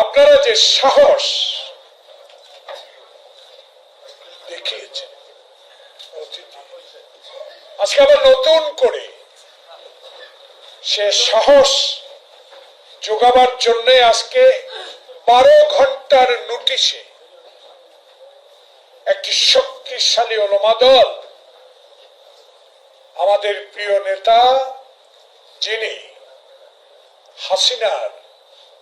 আপনারা যে সাহস দেখিয়েছেন আজকে আবার নতুন করে সে সাহস যোগাবার জন্য আজকে বারো ঘণ্টার নোটিশে একটি শক্তিশালী ওলমা দল আমাদের প্রিয় নেতা যিনি হাসিনার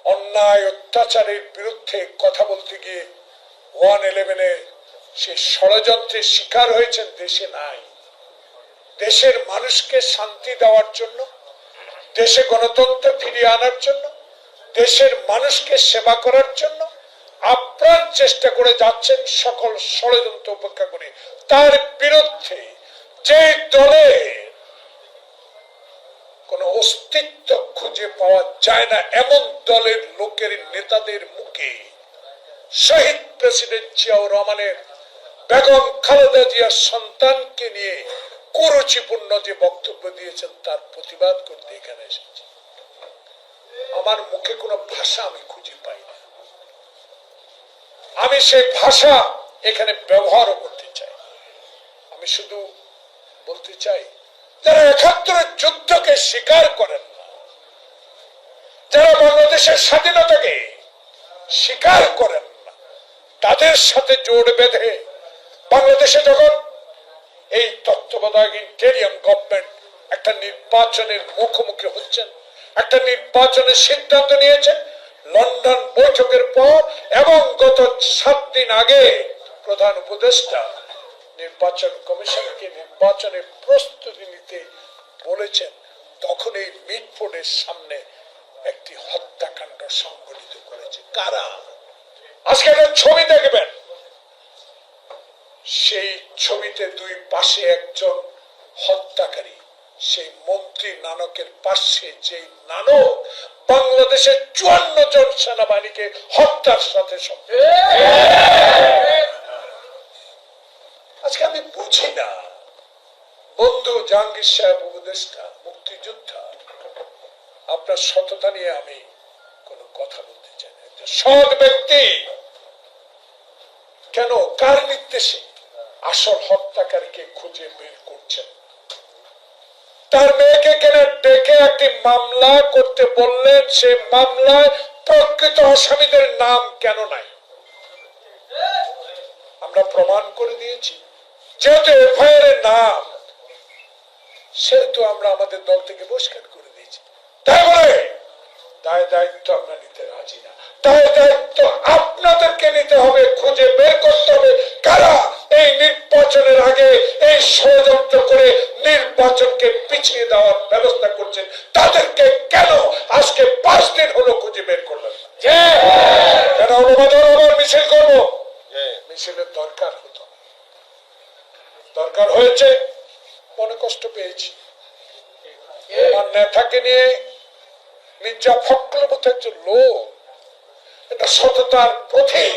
অন্যায় অত্যাচারের বিরুদ্ধে কথা বলতে গিয়ে ওয়ান ইলেভেনে সে ষড়যন্ত্রের শিকার হয়েছেন দেশে নাই। দেশের মানুষকে শান্তি দেওয়ার জন্য, দেশে গণতন্ত্র ফিরিয়ে আনার জন্য, দেশের মানুষকে সেবা করার জন্য আপ্রাণ চেষ্টা করে যাচ্ছেন সকল ষড়যন্ত্র উপেক্ষা করে। তার বিরুদ্ধে যে দলের কোন অস্তিত্ব খুঁজে পাওয়া যায় না এমন দলের লোকের নেতাদের মুখে। শহীদ প্রেসিডেন্ট জিয়াউর রহমানের বেগম খালেদা জিয়ার সন্তানকে নিয়ে কুরুচিপূর্ণ যে বক্তব্য দিয়েছেন, তার প্রতিবাদ করতে এখানে এসেছি। আমার মুখে কোনো ভাষা আমি খুঁজে পাই না। আমি সেই ভাষা এখানে ব্যবহারও করতে চাই। আমি শুধু বলতে চাই যারা একাত্তরের যুদ্ধকে স্বীকার করেন না, যারা বাংলাদেশের স্বাধীনতাকে স্বীকার করেন না, তাদের সাথে জোট বেঁধে বাংলাদেশে যখন এই তত্ত্বাবধায়ক ইন্টেরিয়াম গভর্নমেন্ট একটা নির্বাচনের মুখোমুখি হচ্ছেন, একটা নির্বাচনের সিদ্ধান্ত নিয়েছেন লন্ডন বৈঠকের পর এবং গত সাত দিন আগে প্রধান উপদেষ্টা নির্বাচন কমিশনকে নির্বাচনের প্রস্তুতি নিতে বলেছেন, তখন এই মিটফোর্ডের সামনে একটি হত্যাকাণ্ড সংঘটিত করেছে। কারা? আজকে একটা ছবি দেখবেন। সেই ছবিতে দুই পাশে একজন হত্যাকারী, সেই মন্ত্রী নানকের পাশে যে নানক বাংলাদেশের চুয়ান্ন জন সেনাবাহিনীকে হত্যার সাথে সম্পৃক্ত। আমি বুঝি না। বন্ধু জাহাঙ্গীর সাহেব, উপদেষ্টা, মুক্তিযোদ্ধা, আপনার সততা নিয়ে আমি কোনো কথা বলতে চাই না। একজন সৎ ব্যক্তি। কেন? কার নির্দেশে আসল হত্যাকারীকে খুঁজে বের করছেন? তার মেয়েকে কেন ডেকে একটি মামলা করতে বললেন? সে মামলায় প্রকৃত আসামিদের নাম কেন নাই? আমরা প্রমাণ করে দিয়েছি। যেহেতু এফআইআর এর নাম সেহেতু আমরা আমাদের দল থেকে বহিষ্কার করে দিয়েছি। তাই বলে দায় দায়িত্ব আমরা নিতে রাজি না। দায় দায়িত্ব আপনাদেরকে নিতে হবে খুঁজে বের করতে হবে। কারা এই নির্বাচনের আগে এই ষড়যন্ত্র করে নির্বাচনকে পিছিয়ে দেওয়ার ব্যবস্থা করছেন তাদেরকে কেন আজকে পাঁচ দিন হলো খুঁজে বের করলেন কেন অনুবাদন আবার মিছিল করব? মিছিলের দরকার না। দরকার হয়েছে, মনে কষ্ট পেয়েছি। আমার নেতাকে নিয়ে মির্জা মতো একজন লোক, এটা সততার প্রতীক,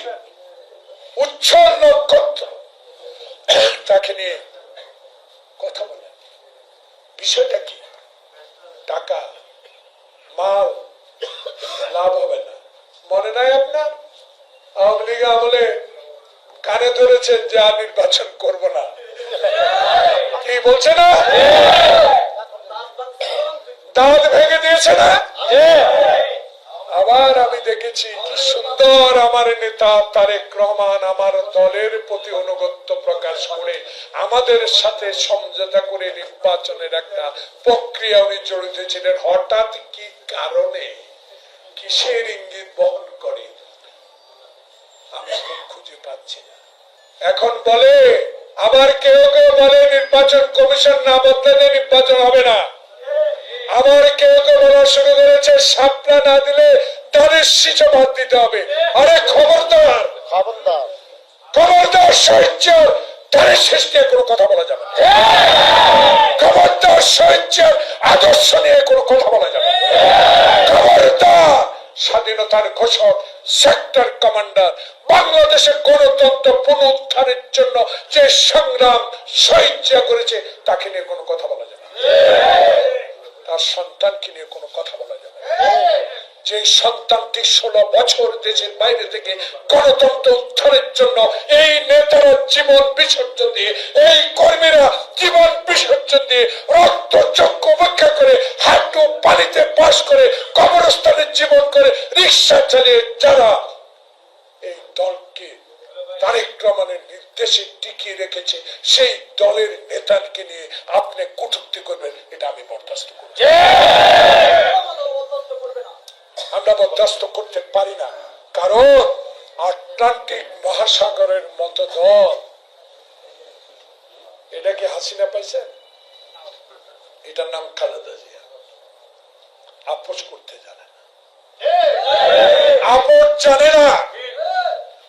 উচ্ছল নক্ষত্র, তাকে নিয়ে কথা বলে। বিষয়টা কি? টাকা, মাল, লাভ হবে না। মনে নাই আপনার? আওয়ামী লীগ আমলে কানে ধরেছেন যে আর নির্বাচন করব না। কি বলছে না? দাঁত ভেঙে দিয়েছে না? আবার আমি দেখেছি কি সুন্দর আমার নেতা তারেক রহমান আমার দলের প্রতি অনুগত্য প্রকাশ করে আমাদের সাথে সমঝোতা করে নির্বাচনের একটা প্রক্রিয়া উনি জড়িত ছিলেন। হঠাৎ কি কারণে কিসের ইঙ্গিত বহন করে? আমি খুঁজে পাচ্ছি না। এখন বলে আবার কেউ কেউ বলে নির্বাচন কমিশন না বদলালে নির্বাচন হবে না। আবার কেউ কেউ বলা শুরু করেছে সাপলা না দিলে তাদের সিচো বাদ দিতে হবে। আরে খবরদার। খবরদার। খবরদার সহ্য শেষ নিয়ে কোনো কথা বলা যাবে খবরদার সহ্য আদর্শ নিয়ে কোনো কথা বলা যাবে খবরদার স্বাধীনতার ঘোষক সেক্টর কমান্ডার বাংলাদেশের গণতন্ত্র পুনরুদ্ধারের জন্য যে সংগ্রাম শহীদ করেছে, তাকে নিয়ে কোনো কথা বলা যাবে তার সন্তানকে নিয়ে কোনো কথা বলা যাবে যে সন্তানটি ষোলো বছর দেশের বাইরে থেকে গণতন্ত্র উদ্ধারের জন্য এই নেতারা জীবন বিসর্জন দিয়ে, এই কর্মীরা জীবন বিসর্জন দিয়ে রক্ত চক্ষু উপেক্ষা করে, হাঁটু পানিতে পাশ করে, কবরস্থানে জীবন করে, রিক্সা চালিয়ে যারা রহমানের নির্দেশে টিকিয়ে রেখেছে সেই দলের নেতাকে নিয়ে আপনি কটূক্তি করবেন এটা আমি বরদাস্ত করি আমরা বরদাস্ত করতে পারি না কারণ আটলান্টিক মহাসাগরের মতো দল। এটা কি হাসিনা পাইছেন এটার নাম খালেদা জিয়া। আপোষ করতে জানে না। আপোষ জানে না।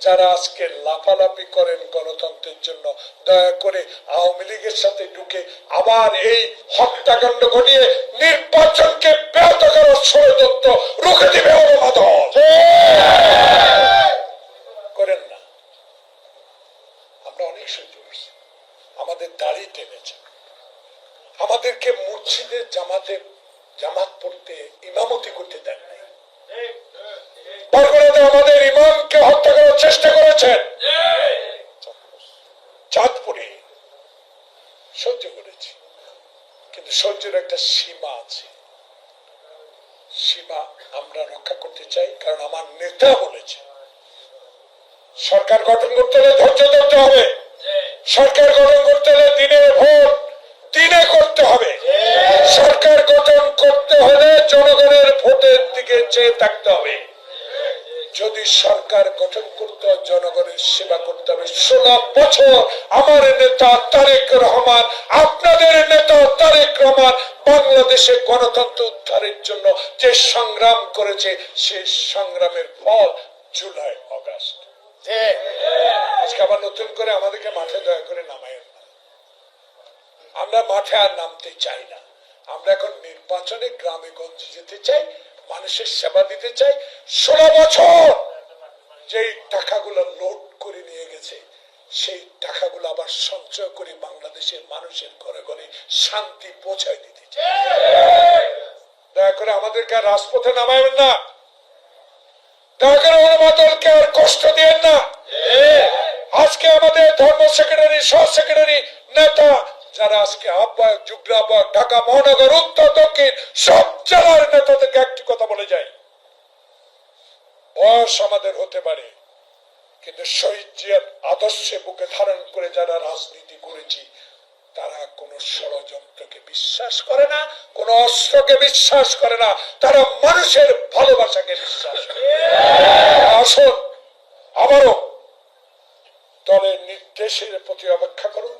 যারা আজকে লাফালাফি করেন গণতন্ত্রের জন্য, দয়া করে আওয়ামী লীগের সাথে ঢুকে আবার এই হত্যাকাণ্ড ঘটিয়ে নির্বাচনকে ব্যাহত করার ষড়যন্ত্র রুখে দিবে অনুমোদন করেন না। আমরা অনেক সহ্য করছি। আমাদের দাড়ি টেনেছে। আমাদেরকে মসজিদের জামাতে জামাত পড়তে ইমামতি করতে দেন। নাই বরগুনাতে আমাদের ইমামকে হত্যা করার চেষ্টা করেছেন। চাঁদপুরে সহ্য করেছি। কিন্তু সহ্যের একটা সীমা আছে। সীমা আমরা রক্ষা করতে চাই, কারণ আমার নেতা বলেছে, সরকার গঠন করতে হলে ধৈর্য ধরতে হবে। সরকার গঠন করতে হলে দিনের ভোট দিনে করতে হবে। সরকার গঠন করতে হলে জনগণের ভোটের দিকে চেয়ে থাকতে হবে। যদি সরকার গঠন করতে, জনগণের সেবা করতে। হবে ষোলো বছর আমার নেতা তারেক রহমান, আপনাদের নেতা তারেক রহমান বাংলাদেশে গণতন্ত্র উদ্ধারের জন্য যে সংগ্রাম করেছে সেই সংগ্রামের ফল জুলাই, অগাস্ট। আজকে আবার নতুন করে আমাদেরকে মাঠে দয়া করে নামায় না। আমরা মাঠে আর নামতে চাই না। আমরা এখন নির্বাচনে গ্রামে গঞ্জে যেতে চাই মানুষের সেবা দিতে চাই ষোলো বছর। যেই টাকাগুলো লোড করে নিয়ে গেছে, সেই টাকাগুলো আবার সঞ্চয় করে বাংলাদেশের মানুষের ঘরে ঘরে শান্তি পৌঁছায় দিতে দয়া করে আমাদেরকে আর রাজপথে নামাবেন না। দয়া করে অনুমোদনকে আর কষ্ট দিয়েন না। আজকে আমাদের ধর্ম সেক্রেটারি সহ সেক্রেটারি নেতা যারা আজকে আহ্বায়ক যুগ্ম আহ্বায়ক ঢাকা মহানগর, উত্তর, দক্ষিণ, সব জেলার নেতাদেরকে একটি কথা বলে যাই। বয়স আমাদের হতে পারে, কিন্তু শহীদ জিয়ার আদর্শে বুকে ধারণ করে যারা রাজনীতি করেছি, তারা কোন ষড়যন্ত্রকে বিশ্বাস করে না, কোন অস্ত্রকে বিশ্বাস করে না, তারা মানুষের ভালোবাসাকে বিশ্বাস করে। আসুন, আবারও দলের নির্দেশের প্রতি অপেক্ষা করুন।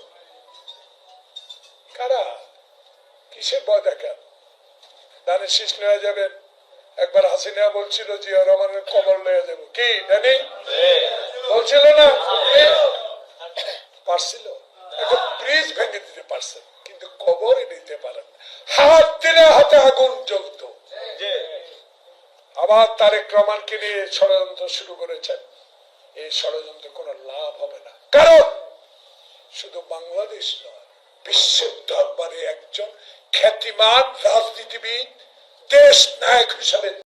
কারা? কিসের ভয় দেখান দানের শীষ নেওয়া যাবেন একবার হাসিনা বলছিল জিয়া রহমানের কবর লয়ে যাব। কি জানি বলছিল না? পারছিল? এখন ব্রিজ ভেঙে দিতে পারছেন কিন্তু কবরই নিতে পারেন হাত দিলে হাতে আগুন জ্বলত। আবার তারেক রহমানকে নিয়ে ষড়যন্ত্র শুরু করেছেন। এই ষড়যন্ত্র কোনো লাভ হবে না। কারণ শুধু বাংলাদেশ নয় বিশ্বের দরবারে একজন খ্যাতিমান রাজনীতিবিদ দেশ নায়ক হিসাবে